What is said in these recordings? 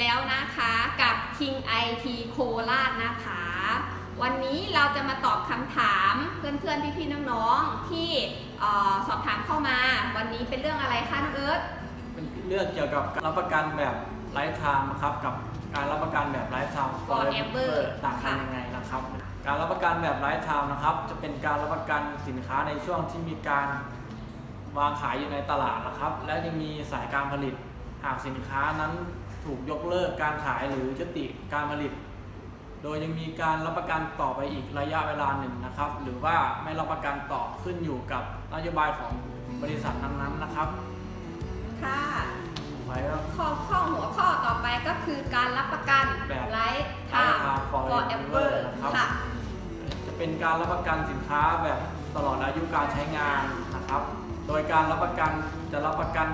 แล้วนะคะกับ King IT โคราชนะคะ วันนี้เราจะมาตอบคำถามเพื่อนๆ พี่ๆ น้องๆ ที่เออสอบถามเข้ามา วันนี้เป็นเรื่องอะไรคะน้องเอิร์ธเป็นเรื่องเกี่ยวกับการรับประกันแบบไลฟ์ไทม์นะครับกับการรับประกันแบบไลฟ์ไทม์ Forever ต่างกันค่ะยังไงนะครับ การรับประกันแบบไลฟ์ไทม์นะครับ จะเป็นการรับประกันสินค้าในช่วงที่มีการวางขายอยู่ในตลาดนะครับ และยังมีสายการผลิตหากสินค้านั้น ถูกยกเลิกการขายหรือยุติการผลิต โดยยังมีการรับประกันต่อไปอีกระยะเวลาหนึ่งนะครับ หรือว่าไม่รับประกันต่อขึ้นอยู่กับนโยบายของบริษัทนั้นๆนะครับค่ะไว้ก็ข้อข้อหัวข้อต่อไปก็คือการรับประกันแบบไลฟ์ไท Lifetime ม์ Forever forever นะครับค่ะจะเป็นการรับประกันสินค้าแบบตลอดอายุการใช้งานนะครับ โดยการรับประกันจะรับประกัน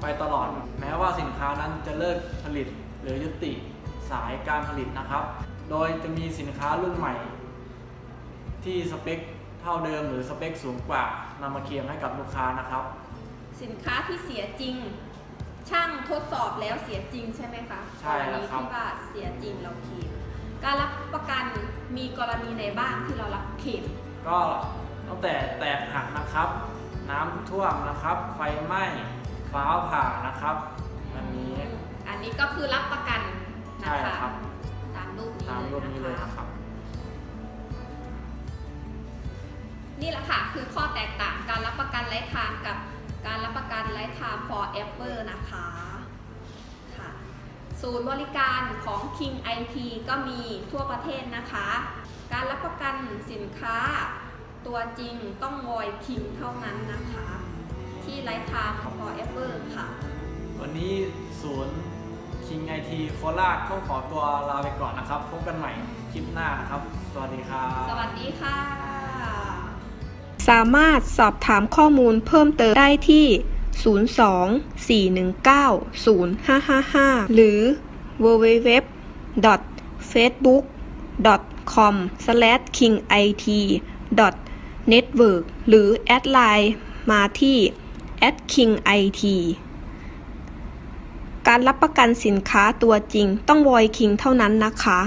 ไปตลอด แม้ว่าสินค้านั้นจะเลิกผลิตหรือยุติสายการผลิตนะครับ โดยจะมีสินค้ารุ่นใหม่ ที่สเปคเท่าเดิมหรือสเปคสูงกว่านำมาเคลมให้กับลูกค้านะครับ สินค้าที่เสียจริง ช่างทดสอบแล้วเสียจริงใช่ไหมคะใช่แล้วครับกรณีที่ว่าเสียจริงเราเคลมการรับประกันมีกรณีไหนบ้างที่เรารับเคลมก็ตั้งแต่แตกหักนะครับ น้ำท่วมนะครับ ไฟไหม้ ฟ้าผ่านะครับ อันนี้อันนี้ก็คือรับประกันนะใช่คะครับตามรูปนี้ตามรูปนี้เลยนะคะนะครับ นี่แหละค่ะคือข้อแตกต่างการรับประกันไลฟ์ไทม์กับการรับประกันไลฟ์ไทม์ forever นะคะค่ะ ศูนย์บริการของ King IT ก็มีทั่วประเทศนะคะ การรับประกันสินค้าตัวจริงต้องวอยคิงเท่านั้นนะคะ ที่ไลฟ์ไทม์ forever ค่ะ วันนี้ศูนย์ King IT โคราชต้องขอตัวลาไปก่อนนะครับ พบกันใหม่คลิปหน้านะครับ สวัสดีครับ สวัสดีค่ะ สามารถสอบถามข้อมูลเพิ่มเติมได้ที่ 02-419-0555 หรือ www.facebook.com/kingit.network หรือแอดไลน์มาที่ @kingit การรับประกันสินค้าตัวจริงต้องวอยคิงเท่านั้นนะคะ